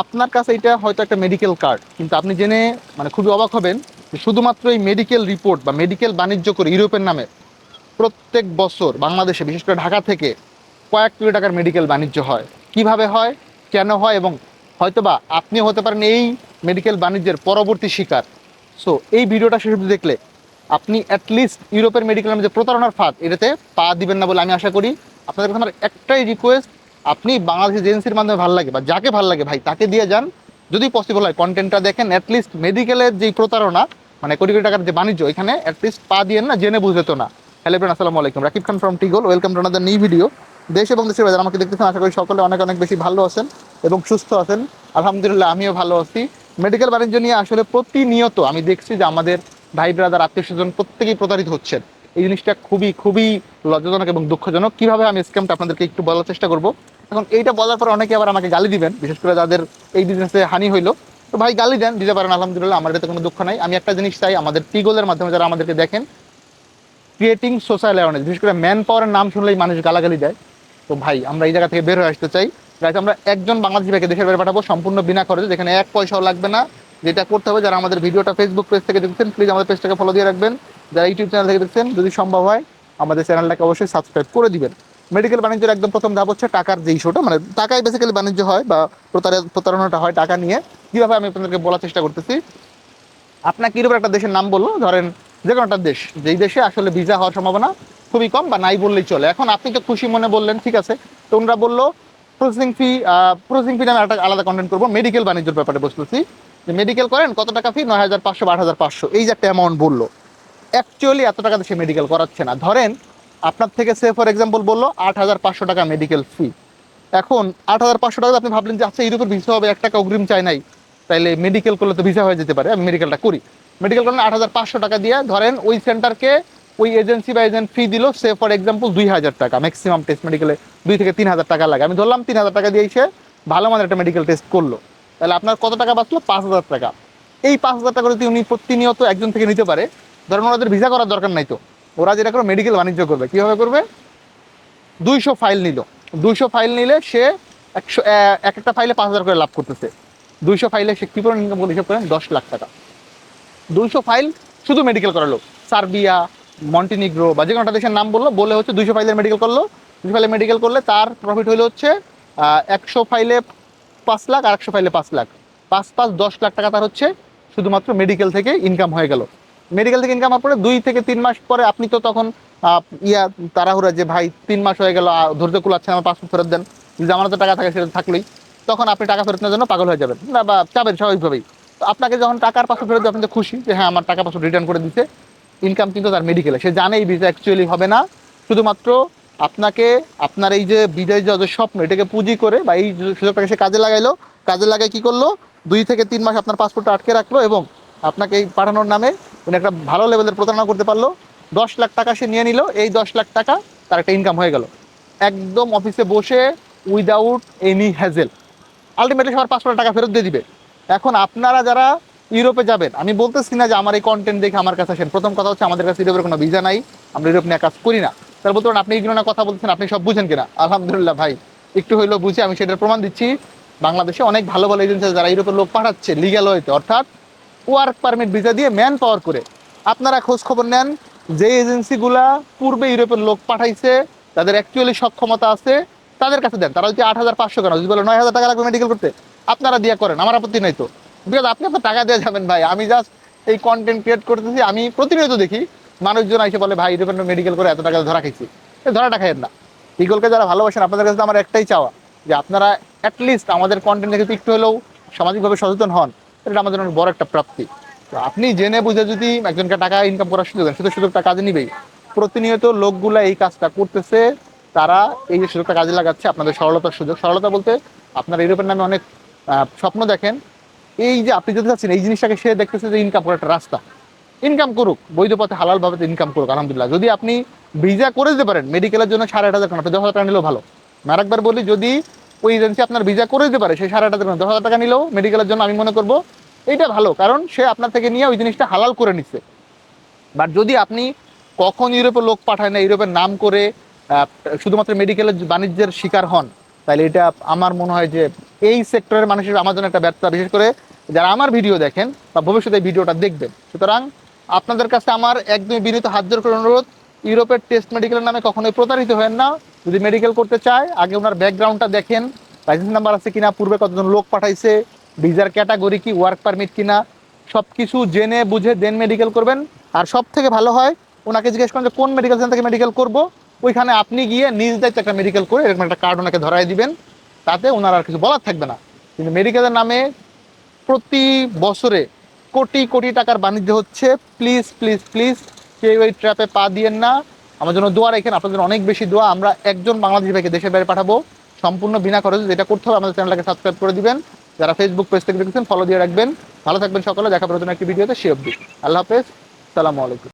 আপনার কাছে এটা হয়তো একটা মেডিকেল কার্ড কিন্তু আপনি জেনে মানে খুবই অবাক হবেন শুধুমাত্র এই মেডিকেল রিপোর্ট বা মেডিকেল বাণিজ্য করে ইউরোপের নামে প্রত্যেক বছর বাংলাদেশে, বিশেষ করে ঢাকা থেকে কয়েক কোটি টাকার মেডিকেল বাণিজ্য হয়। কীভাবে হয়? কেন হয়? এবং হয়তোবা আপনিও হতে পারেন এই মেডিকেল বাণিজ্যের পরবর্তী শিকার। সো এই ভিডিওটা শেষ অবধি দেখলে আপনি অ্যাটলিস্ট ইউরোপের মেডিকেল নামে যে প্রতারণার ফাঁদ, এটাতে পা দিবেন না বলে আমি আশা করি। আপনাদের কাছে আমার একটাই রিকোয়েস্ট আপনি বাংলাদেশ এজেন্সির মাধ্যমে ভালো লাগে বা যাকে ভালো লাগে ভাই, তাকে দিয়ে যান। যদি পসিবল হয় কন্টেন্টটা দেখেন অ্যাটলিস্ট মেডিকেলের যেই প্রতারণা মানে কোটি কোটি টাকার যে বাণিজ্য এখানে অ্যাটলিস্ট পা দিয়ে না, জেনে বুঝে তো না। হ্যালো ফ্রেন্ড আসসালামু আলাইকুম। Rakib Khan from টিগোল welcome to another new video দেশ এবং দেশের বাজার, আমাকে দেখতেছেন, আশা করি সকলে অনেক অনেক বেশি ভালো আছেন এবং সুস্থ আছেন। আলহামদুলিল্লাহ, আমিও ভালো আছি। মেডিকেল বাণিজ্য নিয়ে আসলে প্রতিনিয়ত আমি দেখছি যে আমাদের ভাই ব্রাদার আত্মীয় স্বজন প্রত্যেকেই প্রতারিত হচ্ছেন। এই জিনিসটা খুবই খুবই লজ্জাজনক এবং দুঃখজনক। কীভাবে আমি স্ক্যামটা আপনাদেরকে একটু বলার চেষ্টা করব? এখন এইটা বলার পর অনেকে আবার আমাকে গালি দিবেন, বিশেষ করে যাদের এই বিজনেসে হানি হইল। তো ভাই, গালি দেন, দিতে পারেন, আলহামদুলিল্লাহ, আমার এটাতে কোনো দুঃখ নাই। আমি একটা জিনিস চাই, আমাদের টিগোলের মাধ্যমে যারা আমাদেরকে দেখেন ক্রিয়েটিং সোশ্যাল অ্যাওয়ারনেস বিশেষ করে ম্যান পাওয়ারের নাম শুনলেই মানুষ গালাগালি দেয়। তো ভাই, আমরা এই জায়গা থেকে বের হয়ে আসতে চাই। গাইজ আমরা একজন বাংলাদেশি ভাইকে দেশের বাইরে পাঠাবো সম্পূর্ণ বিনা খরচে, যেখানে এক পয়সাও লাগবে না। যেটা করতে হবে, যারা আমাদের ভিডিওটা ফেসবুক পেজ থেকে দেখছেন প্লিজ আমাদের পেজটাকে ফলো দিয়ে রাখবেন। যারা ইউটিউব চ্যানেল থেকে দেখছেন, যদি সম্ভব হয় আমাদের চ্যানেলটাকে অবশ্যই সাবস্ক্রাইব করে দিবেন। মেডিকেল বাণিজ্যের একদম প্রথম ধাপ হচ্ছে টাকার যে ইস্যুটা মানে টাকায় বেসিক্যালি বাণিজ্য হয় বা প্রতারে- প্রতারণাটা হয় টাকা নিয়ে। কীভাবে আমি আপনাদেরকে বলার চেষ্টা করতেছি? আপনাকে কীরকম একটা দেশের নাম বলল? ধরেন যে কোনো একটা দেশ, যেই দেশে আসলে ভিসা হওয়ার সম্ভাবনা খুবই কম বা নাই বললেই চলে। এখন আপনি তো খুশি মনে বললেন, ঠিক আছে। তো ওনারা বলল প্রসেসিং ফি প্রসেসিং ফি নামে একটা আলাদা কন্টেন্ট করব মেডিকেল বাণিজ্যের ব্যাপারে বসতেছি। যে মেডিকেল করেন কত টাকা ফি নয় হাজার পাঁচশো বা আট হাজার পাঁচশো। এই যে একটা অ্যামাউন্ট বলল। অ্যাকচুয়ালি এত টাকাতে সে মেডিকেল করাচ্ছে না। ধরেন, আপনার থেকে সে ফর এক্সাম্পল বলল আট হাজার পাঁচশো টাকা মেডিকেল ফি এখন আট হাজার পাঁচশো টাকা আপনি ভাবলেন যে আচ্ছা ইউরোপের ভিসা হবে, এক টাকা অগ্রিম চাই নাই। তাইলে মেডিকেল করলে তো ভিসা হয়ে যেতে পারে, আমি মেডিকেলটা করি। মেডিকেল করলে আট হাজার পাঁচশো টাকা দিয়ে ধরেন ওই সেন্টারকে ওই এজেন্সি বা এজেন্ট ফি দিল, সে ফর এক্সাম্পল দুই হাজার টাকা ম্যাক্সিমাম টেস্ট মেডিকেলে দুই থেকে তিন হাজার টাকা লাগে। আমি ধরলাম তিন হাজার টাকা দিয়ে সে ভালো মানের একটা মেডিকেল টেস্ট করল। তাহলে আপনার কত টাকা বাঁচলো? পাঁচ হাজার টাকা। এই পাঁচ হাজার টাকা যদি উনি প্রতিনিয়ত একজন থেকে নিতে পারে ধরেন ওনাদের ভিসা করার দরকার নাই তো। ওরা যেটা করে মেডিকেল বাণিজ্য করবে। কীভাবে করবে? দুইশো ফাইল নিল। দুইশো ফাইল নিলে সে একশো এক একটা ফাইলে পাঁচ হাজার করে লাভ করতেছে। দুইশো ফাইলে সে কী করে ইনকাম করে হিসাব করেন? দশ লাখ টাকা। দুইশো ফাইল শুধু মেডিকেল করালো সার্বিয়া, মন্টিনিগ্রো বা যে কোনো একটা দেশের নাম বলল, বলে হচ্ছে দুইশো ফাইলের মেডিকেল করল। দুইশো ফাইলে মেডিকেল করলে তার প্রফিট হলো হচ্ছে একশো ফাইলে পাঁচ লাখ আর একশো ফাইলে পাঁচ লাখ। পাঁচ পাঁচ দশ লাখ টাকা তার হচ্ছে, শুধুমাত্র মেডিকেল থেকে ইনকাম হয়ে গেল। মেডিকেল থেকে ইনকাম পরে দুই থেকে তিন মাস পরে আপনি তো তখন ইয়া তাড়াহুড়া যে, ভাই, তিন মাস হয়ে গেল ধৈর্য কুলাচ্ছে আমার পাসপোর্ট ফেরত দেন। আমার তো টাকা থাকে, সেটা থাকলেই। তখন আপনি টাকা ফেরত নেওয়ার জন্য পাগল হয়ে যাবেন। না, বা যাবেন স্বাভাবিকভাবেই। তো আপনাকে যখন টাকার পাসপোর্ট ফেরত দেবে আপনি তো খুশি যে হ্যাঁ আমার টাকা পাসপোর্ট রিটার্ন করে দিতে ইনকাম কিন্তু তার মেডিকেলে সে জানে এই ভিসা অ্যাকচুয়ালি হবে না। শুধুমাত্র আপনাকে, আপনার এই যে বিজয় যে স্বপ্ন, এটাকে পুঁজি করে বা এই সুযোগটাকে সে কাজে লাগাইলো। কাজে লাগাই কি করল? দুই থেকে তিন মাস আপনার পাসপোর্টটা আটকে রাখল এবং আপনাকে এই পাঠানোর নামে উনি একটা ভালো লেভেলের প্রতারণা করতে পারল। দশ লাখ টাকা সে নিয়ে নিল, এই দশ লাখ টাকা তার একটা ইনকাম হয়ে গেল। একদম অফিসে বসে উইদাউট এনি হ্যাজেল আলটিমেটলি সবার পাঁচশো টাকা ফেরত দিয়ে দিবে। এখন আপনারা যারা ইউরোপে যাবেন, আমি বলতেছি না যে আমার এই কন্টেন্ট দেখে আমার কাছে আসেন। প্রথম কথা হচ্ছে আমাদের কাছে ইউরোপের কোনো ভিসা নাই, আমরা ইউরোপ নিয়ে কাজ করি না। তার বলতে আপনি এইগুলো না কথা বলছেন আপনি সব বুঝেন কিনা? আলহামদুলিল্লাহ ভাই, একটু হইলেও বুঝে, আমি সেটার প্রমাণ দিচ্ছি। বাংলাদেশে অনেক ভালো ভালো এজেন্সি যারা ইউরোপের লোক পাঠাচ্ছে লিগ্যাল হইতে, অর্থাৎ ওয়ার্ক পারমিট ভিসা দিয়ে ম্যান পাওয়ার করে। আপনারা খোঁজ খবর নেন, যে এজেন্সিগুলা পূর্বে ইউরোপের লোক পাঠাইছে, তাদের অ্যাকচুয়ালি সক্ষমতা আছে, তাদের কাছে দেন। তারা যদি আট হাজার পাঁচশো কেন? যদি বলে নয় হাজার টাকা লাগবে মেডিকেল করতে, আপনারা দিয়া করেন, আমার আপত্তি নাই তো। বিকজ আপনি আপনার টাকা দিয়ে যাবেন ভাই, আমি জাস্ট এই কন্টেন্ট ক্রিয়েট করতেছি, আমি প্রতিনিয়ত দেখি, মানুষজন এসে বলে, ভাই, ইউরোপের মেডিকেল করে এত টাকা ধরা খাইছি। এ, ধরাটা খাইয়েন না। ইগলকে যারা ভালোবাসেন, আপনাদের কাছে আমার একটাই চাওয়া, যে আপনারা অ্যাটলিস্ট আমাদের কন্টেন্ট দেখে একটু হলেও সামাজিকভাবে সচেতন হন। এটা আমাদের অনেক বড় একটা প্রাপ্তি। তো আপনি জেনে বুঝে যদি একজনকে টাকা ইনকাম করার সুযোগ দেন শুধু সুযোগটা কাজে নিবেই। প্রতিনিয়ত লোকগুলা এই কাজটা করতেছে, তারা এই যে সুযোগটা কাজে লাগাচ্ছে, আপনাদের সরলতার সুযোগ। সরলতা বলতে আপনারা ইউরোপের নামে অনেক স্বপ্ন দেখেন। এই যে আপনি যেতে চাচ্ছেন, এই জিনিসটাকে সে দেখতেছে যে ইনকাম করার একটা রাস্তা। ইনকাম করুক বৈধ পথে হালাল ভাবে ইনকাম করুক, আলহামদুলিল্লাহ। যদি আপনি ভিসা করে দিতে পারেন মেডিকেলের জন্য সাড়ে আট হাজার টাকা, আপনি দশ হাজার টাকা নিলেও ভালো। আমি আরেকবার বলি, যদি ওই এজেন্সি আপনার ভিসা করে দিতে পারে সেই সাড়ে আট হাজার দশ হাজার টাকা নিলেও মেডিকেলের জন্য আমি মনে করব এইটা ভালো, কারণ সে আপনার থেকে নিয়ে ওই জিনিসটা হালাল করে নিচ্ছে। বাট যদি আপনি কখন ইউরোপে লোক পাঠায় না, ইউরোপের নাম করে শুধুমাত্র মেডিকেলের বাণিজ্যের শিকার হন, তাহলে এটা আমার মনে হয় যে এই সেক্টরের মানুষের আমার জন্য একটা ব্যর্থতা। বিশেষ করে যারা আমার ভিডিও দেখেন বা ভবিষ্যতে ভিডিওটা দেখবেন। সুতরাং আপনাদের কাছে আমার একদমই বিনীত হাত জোর করে অনুরোধ ইউরোপের টেস্ট মেডিকেলের নামে কখনোই প্রতারিত হবেন না। যদি মেডিকেল করতে চায়, আগে ওনার ব্যাকগ্রাউন্ডটা দেখেন লাইসেন্স নাম্বার আছে কিনা, পূর্বে কতজন লোক পাঠাইছে ভিসার ক্যাটাগরি কি ওয়ার্ক পারমিট কিনা সব কিছু জেনে বুঝে দেন মেডিকেল করবেন। আর সব থেকে ভালো হয়, ওনাকে জিজ্ঞেস করেন যে, কোন মেডিকেল সেন্টার থেকে মেডিকেল করব? ওইখানে আপনি গিয়ে নিজ দায়িত্বে একটা মেডিকেল করে এরকম একটা কার্ড ওনাকে ধরাই দিবেন। তাতে ওনার আর কিছু বলার থাকবে না। কিন্তু মেডিকেলের নামে প্রতি বছরে কোটি কোটি টাকার বাণিজ্য হচ্ছে। প্লিজ প্লিজ প্লিজ কেউ এই ট্র্যাপে পা দিয়েন না। আমার জন্য দোয়া রেখেন, আপনাদের অনেক বেশি দোয়া। আমরা একজন বাংলাদেশি ভাইকে দেশের বাইরে পাঠাবো। সম্পূর্ণ বিনা খরচে যেটা করতে হবে আমাদের চ্যানেলটাকে সাবস্ক্রাইব করে দিবেন। যারা ফেসবুক পেজ থেকে দেখছেন ফলো দিয়ে রাখবেন। ভালো থাকবেন সকলে, দেখা প্রয়োজন একটি ভিডিওতে, সে অব্দি আল্লাহ হাফেজ, সালামু আলাইকুম।